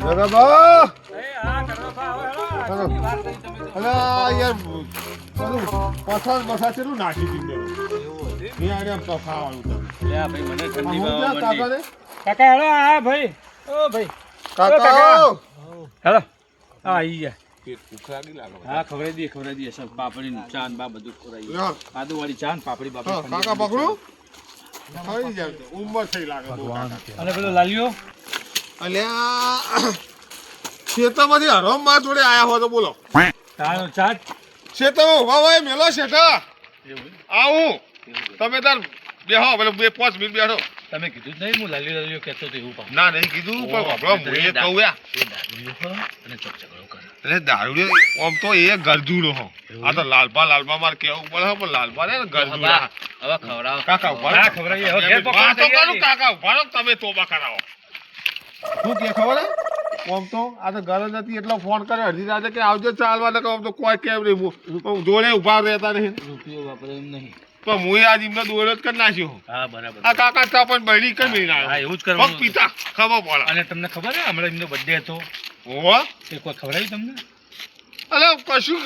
જગાબા? અરે યાર નાખી દીધું આને તમે. કાકા આ ભાઈ ઓ ભાઈ. કાકા! ગયા. હા ખવડાવી દઈએ ખવડાવી દઈએ. પાપડી ચા બા બધું ખવડાવી આદુ વાળી ચા પાપડી બાપડી કાકા પકડું? ખાઈ જાય. તો. ઉંમર થઈ લાગે અને પેલો લાલ્યો? અલ્યા ખેતરમાંથી હરમમાં જોડે આયા હો તો બોલો. ચાનો ચાટ ખેતરમાં ઊભા હોય મેલો શેઠા. આવું. તમે તાર બેહો પેલો બે પાંચ મિનિટ બેઠો. તમે કીધું જ નહીં હું લાલ્યો લાલ્યો કહેતો તો એવું પાછું. ના નહીં કીધું પણ વાપરો હું કહું યા. એ દારૂડિયો હો અને ચકચકડો કરે એટલે દારૂ આમ તો એ ગરજુડો હો. આ તો લાલપા લાલપા માર કેવું પડે પણ લાલબા ને ગરજુડા. હવે ખવડાવો. કાકા ઊભા ખવડાવીએ. હવે ઘેર પકડો વાત તો તૈયારી. કરું કાકા ઊભા તમે તોબા કરાવો. શું કે ખબર આમ તો આ તો ઘરે નથી એટલો ફોન કર્યો. અડધી રાતે કે આવજો ચાલવા ને કહું તો કોઈ કેમ નહીં. હું- હું જોડે ઊભા રહેતા નહીં. રૂપિયો વાપરે એમ નહીં. પણ હું આજ એમને દોડ્યો જ કરી નાખ્યો. હા બરાબર. આ કાકા પણ બળી કરી મેળીને હા એવું જ કરવા પગ પીતા ખબર પડે. અને તમને ખબર હે હમણાં એમનો બર્થડે હતો? હોવા એ કોઈ ખવડાવી તમને? અલે કશું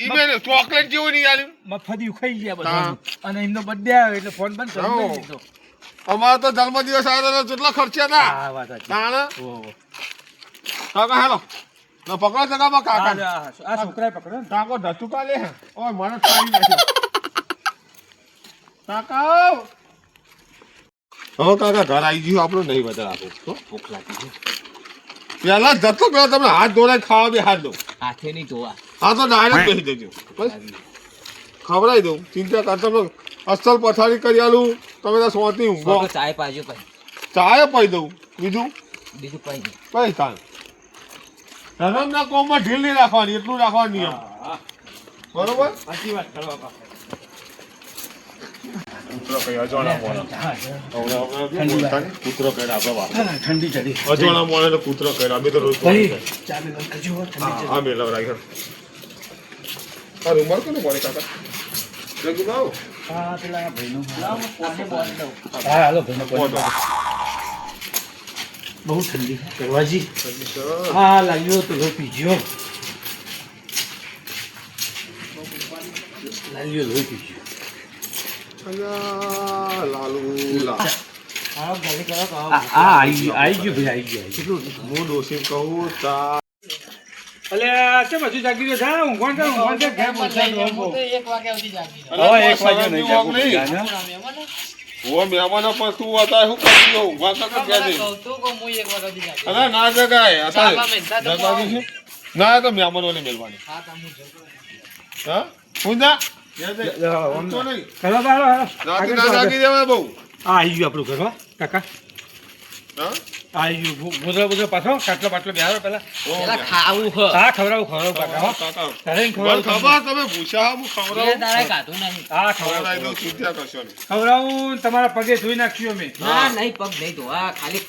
ઈમે ચોકલેટ જેવું નહીં આલ્યું. મફતી ખાઈ ગયા બધા અને એમનો બર્થડે આવ્યો એટલે ફોન બંધ કરી હો. દીધો. અમારો તો જન્મદિવસ આવ્યો કેટલો ખર્ચે ના. ઓહો. કાકા હેલો. ના પકડો જગામાં આ કાકા આ છોકરાએ પકડો કાકો ધતુકા લે ઓય મને ખાઈ નાખ્યો. કાકા હવે કાકા ઘર આવી ગયું આપણું નહીં વધારે આપો. તો ભૂખ લાગી છે. પેલા જતો પેલા તમે હાથ ધોરાય ખાવા બે હાથ દો. હાથે નહીં ધોવા. હા તો ડાયરેક્ટ કહી દેજો. બસ. ખવડાવી દઉં. ચિંતા કરતા અસલ પથારી કરી આલું. તમે તો સોતી ઊંઘો. ચાય પાજો પછી ચાય પાઈ દઉં. બીજું? બીજું નહીં. કઈ થાય ધર્મના કોમમાં ઢીલ નહીં રાખવાની એટલું રાખવાનું નિયમ. બરોબર? સાચી વાત કરવા ઠંડી ચડી. મોણે કૂતરો બે તો રોજ હો. રાખ્યો આ રૂમાલ કોને પડે કાકા? હા પેલા ભાઈનો હા હાલો ભાઈનો ફોન. બહુ ઠંડી કરવાજી હા લાગ્યો તો લો પીજો લાલ્યો લો પીજો અલ્યા લાલુ લા આ આવી ગયું ભાઈ આઈ ગયું. હું ડોસી કહું તા અલે કેમ હજુ જાગી ગયો જા ઊંઘવાન કર ઊંઘવાન ઘેર પહોંચાડો એમ એક વાગ્યા સુધી જાગી હવે એક વાગ્યો નહીં જાગવું હા? ઓ મહેમાનો પણ તું હતા શું કરી તો કે અરે ના જગાય તો છે ના તો મેલવાની હા હું જા. નહીં. કરો બારો, હાલો. રાતે આગળ ના જાગી દેવાય બહુ. આ આઈ ગયું આપણું ઘર કાકા. હા? ગયું ગુ- ગુદરો ગુદરો પાછો કાટલો બાટલો બેહારો પેલા પેલા ખાવું હ. હા ખવડાવું ખવડાવું કાકા હો. તારે ખવડાવું ખબર તમે પૂછ્યા હું ખવડાવું? દાડા ખાધું નહીં. હા ખવડાવું દઉં ચિંતા કરશો ખવડાવું તમારા પગે ધોઈ નાખ્યું અમે. ના નહીં પગ નહીં ધોવા ખાલી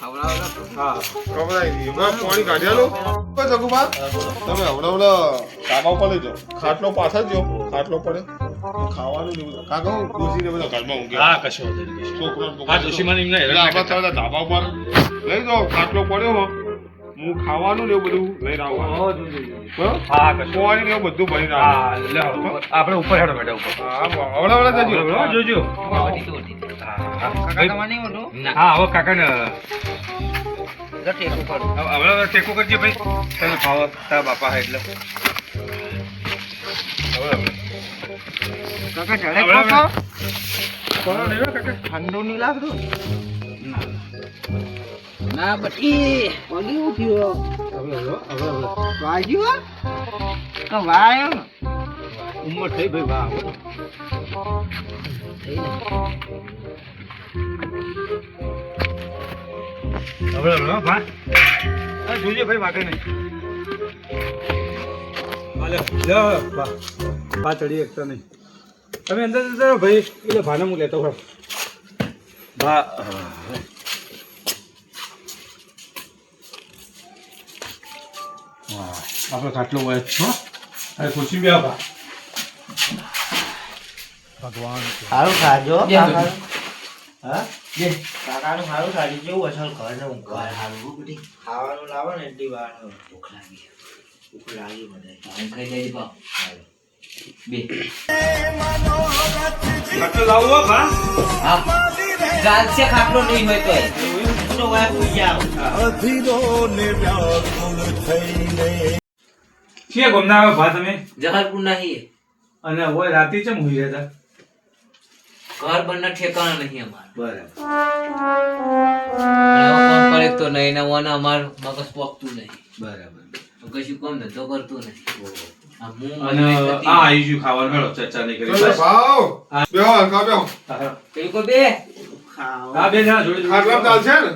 હા. ખવડાવી દઈએ. બસ પાણી કાઢ્યાલો જગુબા તમે હવડાવડા ધાબા પર લઈ જાઓ. ખાટલો પાછા જો ખાટલો પડે. ખાવાનું નહીં કાકા હું ડોસીને બધા ઘરમાં ઊંઘે. હા કશો વાંધો નહીં, કશો. છોકરો હા દુશ્મન એમને હેરાન એટલે ના આપણે કરતા. ધાબા પર લઈ જાઓ ખાટલો પડ્યો હું. ખાવાનું ને એવું બધું લઈને આવું. હો, જોજો, જોજો. બરાબર હા કશો ને એવું બધું ભરીને હા આપણે ઉપર હેડો બેટા ઉપર. જજો. જોજો તો. કાકા તમારે નહીં હા હવે કાકાને ટેકો કરજે ભાઈ. તને ભાવ તારા બાપા હે એટલે. કાકા? કોનો ઠંડુ નહીં લાગતું ના બટી પડી ઉઠ્યો હવે હવે હવે ઉંમર થઈ ભાઈ વાહ હવે હવે ભાઈ વાગે નહીં હાલે લે બા ચડી શકતા નહીં. તમે અંદર જતા ભાઈ એટલે ભાને હું લેતો હોય ભા વાહ આપણે ખાટલો વયસ છો અરે ખુશી બી ભા ભગવાન સારું ખાજો. હા? કાકાનું સારું સારી જેવું અસલ ઘર ને ઊંઘવા સારું બધી. ખાવાનું લાવો ને એટલી વાર ભૂખ લાગી. ભૂખ લાગી બધા ખાઈ જાય બા બે. ખાટલો લાવવો હા ખાટલો નહીં હોય તોય. તો વાય પૂઈ જાવ કે ગમના આવે ભા તમે? જહરપુર નહીં. અને હોય રાતે ચમ હુઈ રહ્યા ઘર બનના ઠેકાણા નહીં અમાર. બરાબર. ફોન કરે તો નહીં ને ઓને અમાર મગજ પોકતું નહીં. બરાબર. કશું કોમ ધંધો કરતું નહીં. હું અને આ આવી ગયું ખાવાનું. હેડો ચર્ચા નહીં કરી. ભાવ. બેહો હલકા બેહો હા, પેલું કો બે? હા બે ના જોડે ખાટલા ચાલશે ને?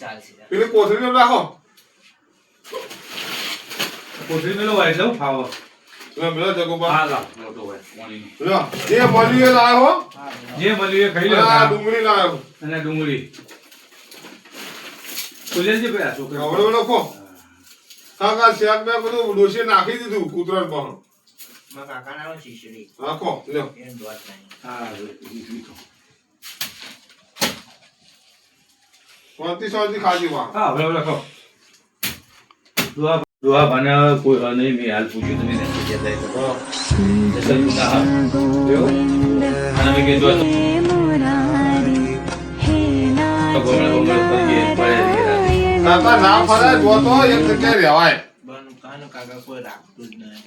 ચાલશે પેલી કોથળી રાખો કોથળી મેલો હોય એટલે ખાવો. જે મળ્યું એ લાવ્યો જે મળ્યું એ ખાઈ લો. ડુંગળી લાવ્યો અને ડુંગળી. ભાઈ આ છોકરા હવે. કાકા શાક ને બધું ડોશીએ નાખી દીધું કૂતરાને પણ મારા કાકાના શીશડી રાખો લ્યો. એમ દોત નહીં હા. શાંતિ શાંતિ ખાજી વા હા હવે હવે દુઆ દુઆ ભાને કોઈ નહીં મેં હાલ પૂછ્યું તમે નથી કહેતા કહો. અને મેં કીધું પડે. કાકા ના ફરાય જો તો એક જગ્યાએ રહેવાય. બનું કાનું કાકા કોઈ રાખતું જ નહીં.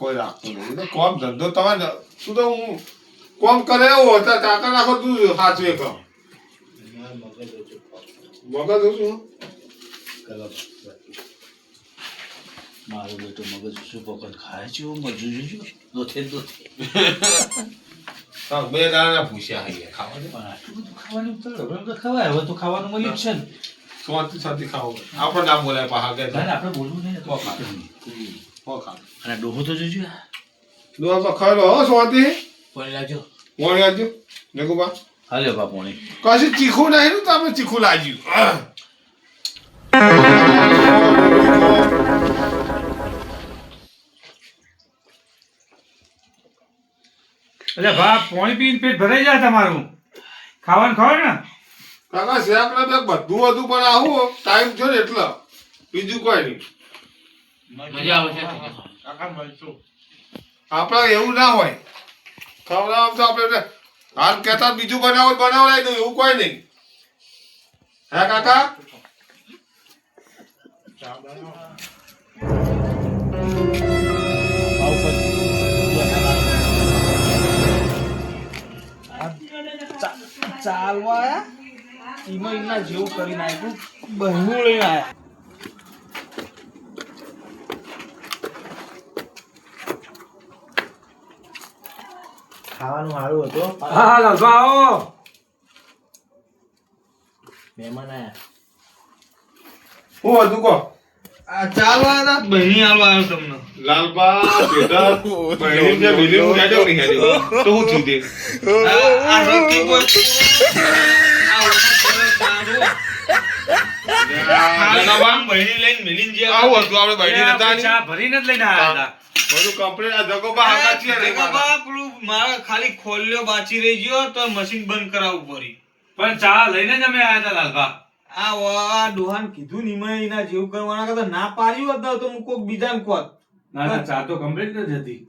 કોઈ રાખતું નહીં. કોમ ધંધો તમારે તું તો હું કોમ કરે એવો હતા કાકા રાખો તું સાચવે કર મગજ શું મારો બેટો મગજ શું પકડ ખાય છે એવું મજૂરી છે? દોથે દોથે બે દાણા પૂછ્યા અહીંયા ખાવા પણ આટલું બધું ખાવાનું તો ખવાય. હવે તો ખાવાનું મળ્યું છે ને. શાંતિ શાંતિ ખાવું આપણે ના બોલાય પાહા કે ના, ના, આપણે બોલવું નહીં તો હો ખા અને ડોહો તો જોજો. દોસ્ત તો ખાઈ હો શાંતિ પણ લાજો મોણી આવજો જગુબા હાલે બાપોણી કશું ચીખું નહીં ને તમે ચીખું લાગ્યું. એટલે ભા પાણી પીને પેટ ભરાઈ જાય તમારું. ખાવાનું ખાવ ને. કાકા શેક ને બધું હતું પણ આવું ટાઈમ છે ને એટલે. બીજું કોઈ નહીં. મજા આવશે કાકા મળશું આપણે એવું ના હોય. ખવડાવ તો આપણે હાલ કહેતા બીજું બનાવો બનાવડાય દઉં એવું કોઈ નહીં. હે કાકા? ચાલવા એમના જેવું કરી નાખ્યું. બહેનું લઈને આવ્યા ખાવાનું સારું હતું હા. હા લાલભા આવો. મહેમાન આયા. હું હતું કહો. આ ચાલવા હતા બહેની હાલવા આવ્યો તમને. લાલબા બેટા બહેની જે મિલી હું હેડ્યો નહીં તો હું થયું તે. આ રોકી બોલ ખાલી ખોલ્યો બાચી રહી ગયો તો મશીન બંધ કરાવવું પડી પણ ચા લઈને જ અમે આવ્યા હતા લાલભા આ વા ડોહાન કીધું ની એના જેવું કરવાના ના પાડ્યું હતું તો હું કોક બીજાને કોત ના ના ચા તો કમ્પ્લીટ જ હતી.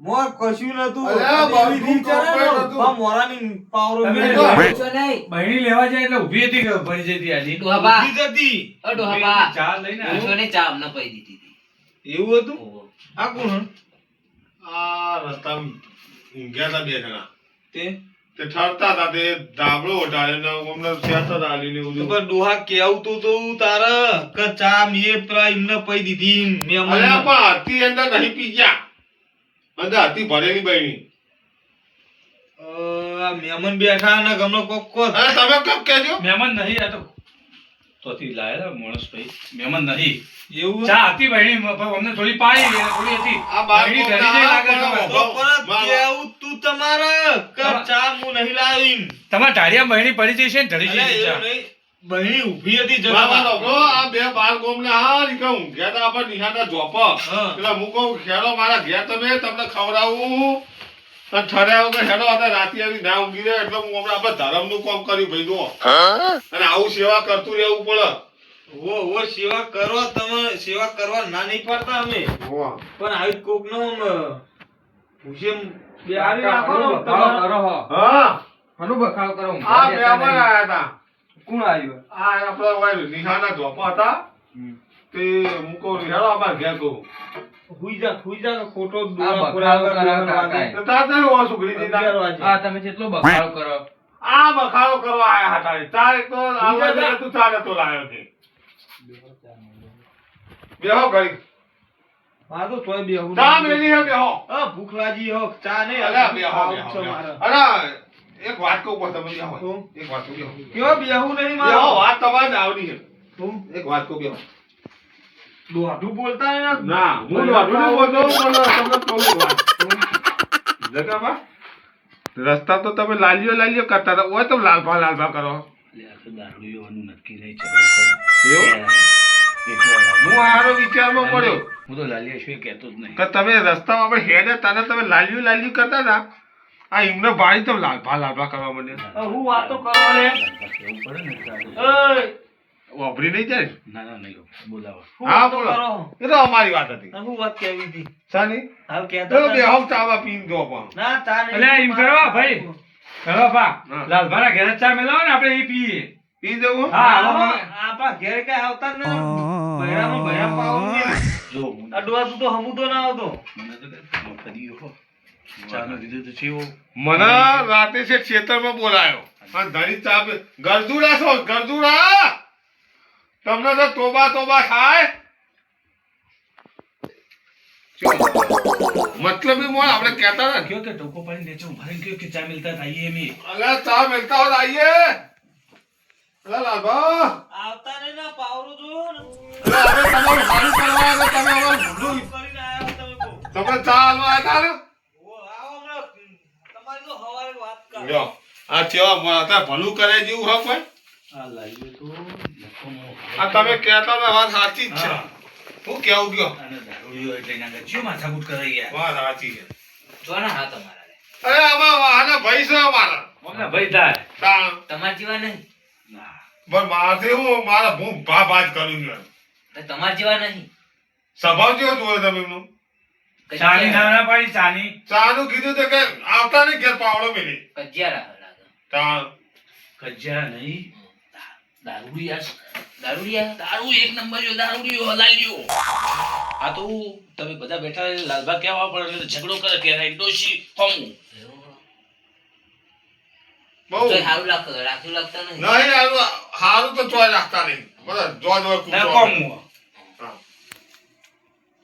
મોર કશું નતું. આ બધું એવી રીત છે ને, complete હતું. બા મોરાની પાવરો તમે મેં તો- પૂછો નહીં. બહેણી લેવા જાય એટલે ઊભી હતી કે જતી આજી. ડોહાબા ઊભી ઓ ડોહાબા ચા લઈને આવ્યા. પૂછો ચા અમને પઈ દીધી હતી. એવું હતું? આ કોણ આ રસ્તામાં ઊંઘ્યા હતા બે જણા. તે? તે ઠરતા હતા તે ધાબળો ઉઠાડે ને અમને આલીને તો પણ ડોહા કેવતું તો તારા? કે ચા મેં પેલા એમને પઈ દીધી. મેં અરે પણ હતી અંદર નહીં પી ગયા. અંદર હતી ભરેલી બહેની મહેમાન બેઠા ને ગમનો કોક અરે તમે કબ કહેજો? મહેમાન નહીં આ તો. તોથી લાયેલા માણસ ભાઈ. મહેમાન નહીં. એવું? ચા હતી બહેણી અમને થોડી પાણી થોડી હતી. આ બાર ધરી લાગે તો. તમારા કપ ચા હું નહીં લાવી તમારા ઢાળિયા બહેણી પડી છે ને ઢળી અલ્યા, બહેણી ઊભી હતી આ બે બાર ગોમને હા નીકળ ઊંઘ્યા હતા આપણે નિહાળતા જોપ એટલે હું કહું ખેડો મારા ઘેર તમે તમને ખવડાવું અને ઠર્યા હેડો હતા રાતે આવી ના ઊંઘી રહ્યા એટલે હું હમણાં આપણે ધર્મનું કામ કર્યું ભાઈ જુઓ. અને આવું સેવા કરતું રહેવું પડે. વો વો સેવા કરો તમે સેવા કરવા ના નહીં પાડતા અમે. પણ આવી કોક નો રાખો ને. કરો હા. કરો આ ઘરે. આયા હતા કોણ આવ્યું? આ આપણા ઓય નિહાના ધોપા હતા. તે હું કહું હેડો અમારે ઘેર કહું. હુઈ જા હુઈ જા ને ખોટો આ દોરા બખાડો પુરા કરાવો કાકાએ. તો તાર તને ઓછું સુગડી દીધા. અગિયાર આ તમે કેટલો બખાડો કરો. આ બખાડો કરવા આયા હતા તારે. તો આવા તું તારે તો લાયો છે. બેહો ઘડી આ તો તોય બેહું ચા મેલી હે બેહો. ભૂખ લાગી હો ચા નહીં અરે બેહો ખાવું એક વાત કહું પણ તમે શું? એક વાત કહું કયો બેહું નહીં મારે? વાત તમારે આવડી છે. શું? એક વાત કહું બેહો. દોઢું બોલતા ના હું દોઢું નહીં બોલતો પણ તમને કહું વાત જગામાં રસ્તા તો તમે લાલિયો લાલિયો કરતા હતા ઓય તમે લાલભા લાલભા કરો. હું આરો વિચારમાં પડ્યો. હું તો લાલિયા સિવાય કહેતો જ નહીં. તમે રસ્તામાં આપણે હેડે તને તમે લાલિયું લાલિયું કરતા હતા. આ એમને ભાઈ તો લાલભા લાલભા કરવા માંડ્યા હું વાતો કરો ને વાપરી નહીં જાય? ના ના નહીં બોલાવો. હા બોલો. એ તો અમારી વાત હતી. હું વાત કેવી હતી? સાની હાલ કહેતા તો બે હમ ચાવા પીન દો પણ. ના ચા નહીં. અલ્યા, એમ કરો, ભાઈ. હેલો બા હા. લાલભાના ઘરે ચા મેલાવો ને આપણે એ પીએ. પી જવું હા, આપા ઘેર કઈ આવતા ને નહીં. બૈરામાં બૈરા પાવાનું જો અડવા તો હમું તો ના આવતો. મને તો કહે, કદી હો ચાનો કીધું તો છે એવું. મને રાતે છે ક્ષેત્રમાં બોલાયો. અને ધણી ચા ગરદુરા છો ગરદુરા તમને તો તોબા તોબા થાય. મતલબ ઈ મોણ આપણે કહેતા હતા. કયો કે ટોકો પાણી નીચે ઊભા કયો કે ચા મિલતા હતા, આઈએ મી અલા ચા મિલતા હોત આઈએ. અલ્યા લાલભા. આવતા નહીં ના પાવરો જો ને. અલ્યા હવે તમારું સારું કરવા અને તમે અમારું આયા તમે કહો. તમે ચા હાલવા આવ્યા હતા ને ઓ, આવો હમણાં. તમારી તો હવારે વાત કરે. લ્યો. આ કેવા મોણ ભલું કરે જેવું હા કોઈ? આ લાલ્યો તો લખોમાં આ તમે કહેતા હતા વાત સાચી જ છે. હું. કેવું ગયો કરે. વાત સાચી છે. અરે આમાં આના ભાઈ છે અમારા. ભાઈ થાય? તાણ. તમારા જેવા નહીં. પણ મારથી હું મારા હું ભા કરું છું. તો તમારા જેવા નહીં. સ્વભાવ જેવો જોયો તમે એમનો? ચાની ના પાડી ચાની. ચાનું કીધું તો કે આવતા ને ઘેર પાવડો મેલે. કજિયારા કજિયારા નહીં. દારૂડિયા દારૂડિયા દારૂ એક નંબર જો દારૂડિયો હલાલ્યો આ તો તમે બધા બેઠા લાલબા કહેવા પડે એટલે ઝઘડો કરે કે આ ડોશી હમું. બહુ. તો સારું લાગ રાખતું લાગતા નહીં. નહીં હારું હારું તો ચોય રાખતા નહીં. બધા જો જો ના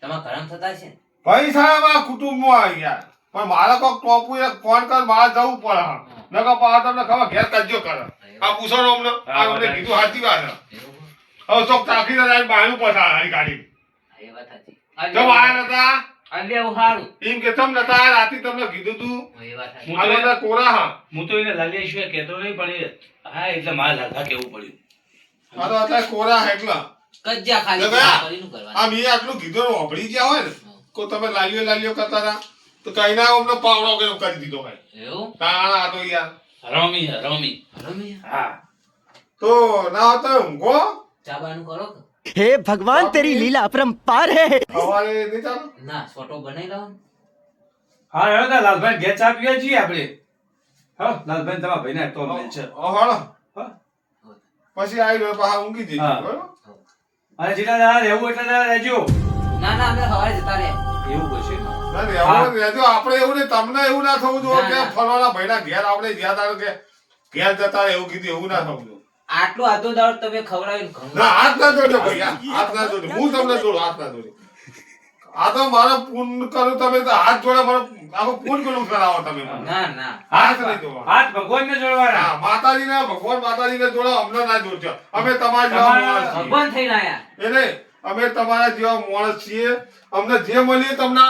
તમારા ગરમ થતા છે ને? ભાઈ સાહેબ આ કુટુંબમાં આવી ગયા પણ મારે કોક ટોપુ એક ફોન કર મારે જવું પડે. હા. નકર પાછા તમને ખબર ઘેર કજ્જો કરે. આ પૂછો અમને. આ અમને કીધું સાચી વાત? હવે ચોક ચાકીને જાય બહારનું પસાર ગાડી જો આયા નતા અલે ઉહારું એમ કે તમ નતા રાતે તમને કીધું તું. હા, કોરા હા. હું તો એને લાલિયા કહેતો નહીં પણ હા એટલે મારે લાલબા કેવું પડ્યું? આ તો અત્યારે કોરા હેકલા કજ્જા ખાલી. આ મેં આટલું કીધું ને વાપરી ગયા હોય ને. કો તમે લાલ્યો લાલ્યો કરતા હતા? તો કઈ ના અમને પાવડો કેમ કરી દીધો ભાઈ. એવું? તાણા હતો યાર. હરામી હરામી હરામી હા? તો ના આવતા ઊંઘો ચાબાનું કરો હે ભગવાન તેરી લીલા અપરંપાર હે. હવારે નહીં ના સોટો બનાવી લાવો હા હેડો તા લાલભાઈ ઘેર ચા પીવા જઈએ આપણે. હા લાલભાઈ તમારા ભાઈને તો મેલ છે. ઓ હાલો પછી આવી રહ્યો પાછા ઊંઘી જઈએ. બરોબર? અને જેટલા દાડા રહેવું એટલા દાડા રહેજો. ના ના અમે સવારે જતા રહ્યા એવું કરશે ના રહેવું જ રહેજો. આપણે એવું નહીં તમને એવું ના થવું જોઈએ કે ના. ભાઈના ઘેર આપણે જ્યાં તારે કે ઘેર જતા એવું કીધું એવું ના થવું જોઈએ. આટલું આધો દાડો તમે ખવડાવીને ના હાથ ના જોડો ભાઈ આ હાથ ના જોડો. હું તમને જોડું હાથ ના જોડો. આ તો મારો પૂન કરું તમે તો હાથ જોડે મને આખું પૂન પેલું કરાવો તમે ના ના. હાથ નહીં હાથ ભગવાનને જોડવાના. હા માતાજીને ભગવાન માતાજીને જોડો અમને ના જોડજો. અમે તમારી ભગવાન થઈને આયા. એ નહીં અમે તમારા જેવા માણસ છીએ. અમને જે મળીએ તમને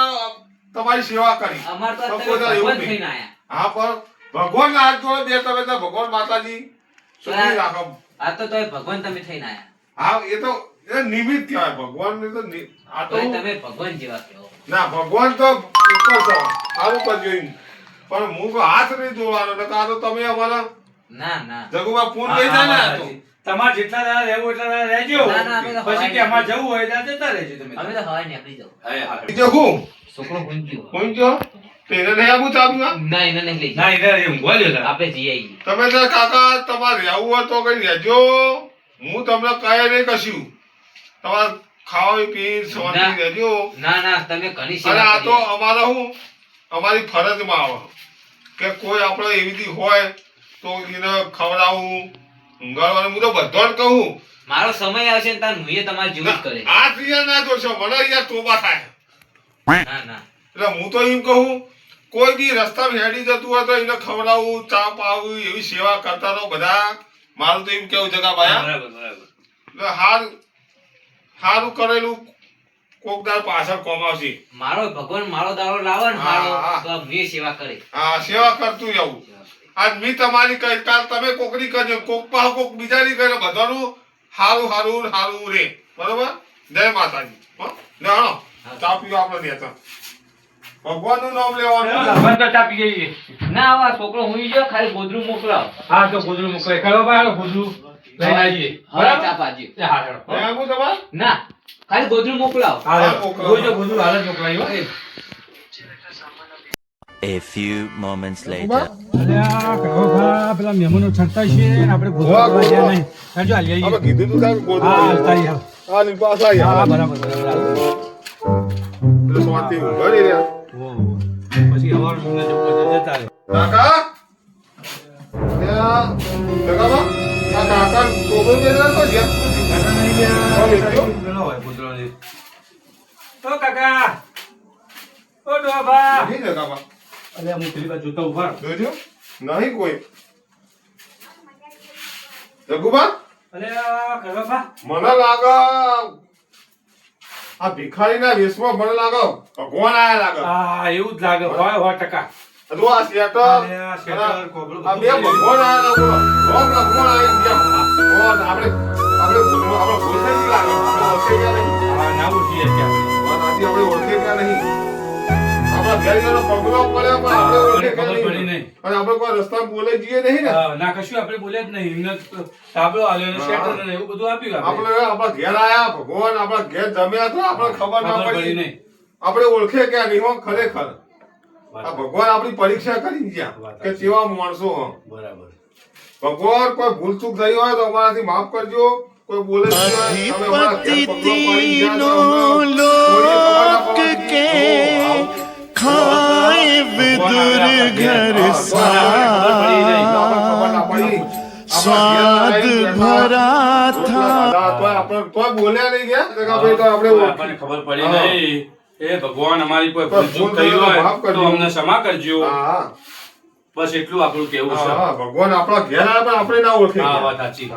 તમારી સેવા કરી હા પણ ભગવાન હાથ જોડે બે તમે તો ભગવાન માતાજી સુખી રાખો. આ તો તમે ભગવાન તમે થઈને આયા. હા એ તો એ નિમિત્ત કહેવાય. ભગવાન ને તો આ તો તમે ભગવાન જેવા કહો. ના ભગવાન તો ઉપર છો આવું પર એમ પણ હું હાથ નહીં જોવાનો આ તો તમે અમારા ના ના. જગુમાં હા, લઈ જાય ને આ તો. તમારે જેટલા દાડા રહેવું એટલા દાડા રહેજો. પછી કે અમારે જવું હોય ત્યાં જતા રહેજો તમે. અમે તો હવાઈ નીકળી જવું. હા, હા. બીજો હું? છોકરો ગુંજ્યો ગુંજ્યો તેને નહીં આપું ચાબી ના એને નહીં લઈ ના એને એ ઊંઘવા દો આપણે જઈ આવીએ. તમે તો કાકા તમારે રહેવું હોય તો કઈ રહેજો. હું તમને કહે નહીં કશું. તમારે ખાવા પી શાંતિ ના. રહેજો. ના ના તમે ઘણી સેવા આ તો અમારા હું? અમારી ફરજમાં આવે. કે કોઈ આપણે એવી રીતે હોય તો એને ખવડાવવું ઊંઘાડવાનું હું તો બધાને કહું. મારો સમય આવશે ને તાર મુએ તમારે જેવું જ કરે. આ ક્રિયા ના જોશો મને અહીંયા તોબા થાય. ના ના. એટલે હું તો એમ કહું કોઈ બી રસ્તામાં હેડી જતું હોય તો એને ખવડાવવું ચા પાવું એવી સેવા કરતા રહો બધા. મારું તો એમ કેવું જગા બરાબર એટલે હાર હારું કરેલું કોક દાર પાછળ કોમાવશે. મારો ભગવાન મારો દારો લાવે ને મારો. તો સેવા કરે. હા સેવા કરતું જવું આજ મી તમારી કઈ કાલ તમે કોકની કરજો. કોક પાહ કોક બીજાની કરે બધાનું હારું હારું હારું રે. બરોબર? જય માતાજી. હો? ચા પીવો આપણે નેતા ભગવાનનું નામ લેવાનું. લાભાન તો ચા પી જઈએ. ના આવા છોકરો હુઈ ગયો ખાલી ગોદરું મોકલાવ. હા તો ગોદડું મોકલાય. કરો ચા હા હેડો. તમારે? ના ખાલી ગોદરું મોકલાવ. હા હા, હેડો. મોકલો. ગોદડું ગોદડું હાલ મોકલાયું હો. A few moments later. અલ્યા, કહો ભા, પેલા મહેમાનો છંટાય તું ગોદડું હા, તો તો પેલો બાજુ જોતો ઊભા. જોજો. નહીં કોઈ. રઘુબા? અરે કરો મને લાગે આ ભિખારીના વેશમાં મને લાગે ભગવાન આયા લાગે હા એવું જ લાગે. હોય હોય ટકા. જો આ શેટર આ બે ભગવાન આયા લાગે. ભગવાન આવી ગયા આપણે આપણે આપણે ભૂલ થઈ લાગે. આપણે ઓળખે ગયા નહીં. હા, ના ઉઠીએ ત્યાં. આપણે ઓળખે ગયા નહીં. આપણે ઓળખે કે નહીં નહીં. અને આપણે કોઈ રસ્તા બોલે જઈએ નહીં ને. હા, ના કશું આપણે બોલ્યા જ નહીં. એમને તો તાબલો આલ્યો ને હા. શેટર ને એવું બધું આપ્યું આપણે. આપણે આપણા ઘેર આયા ભગવાન આપણા ઘેર જમ્યા તો આપણે ખબર ના ખબર પડી. પડી નહીં. આપણે ઓળખે ક્યાં નહીં હો ખરેખર. ભગવાન આપણી પરીક્ષા કરી ગયા કે કેવા માણસો બરાબર. ભગવાન કોઈ ભૂલ ચૂક થઈ હોય તો અમારાથી માફ કરજો. કોઈ બોલે ખબર ના પડવા દીધી. ખાય વિદુર ઘર સ્વાદ ભરા થા. બોલ્યા નહીં ગયા આપણે ખબર પડી નહીં એ ભગવાન અમારી કોઈ ભૂલચૂક થઈ હોય તો અમને ક્ષમા કરજો. બસ એટલું આપણું કેવું છે. ભગવાન આપણા ઘેર આવે આપણે ના ઓળખે હા વાત સાચી.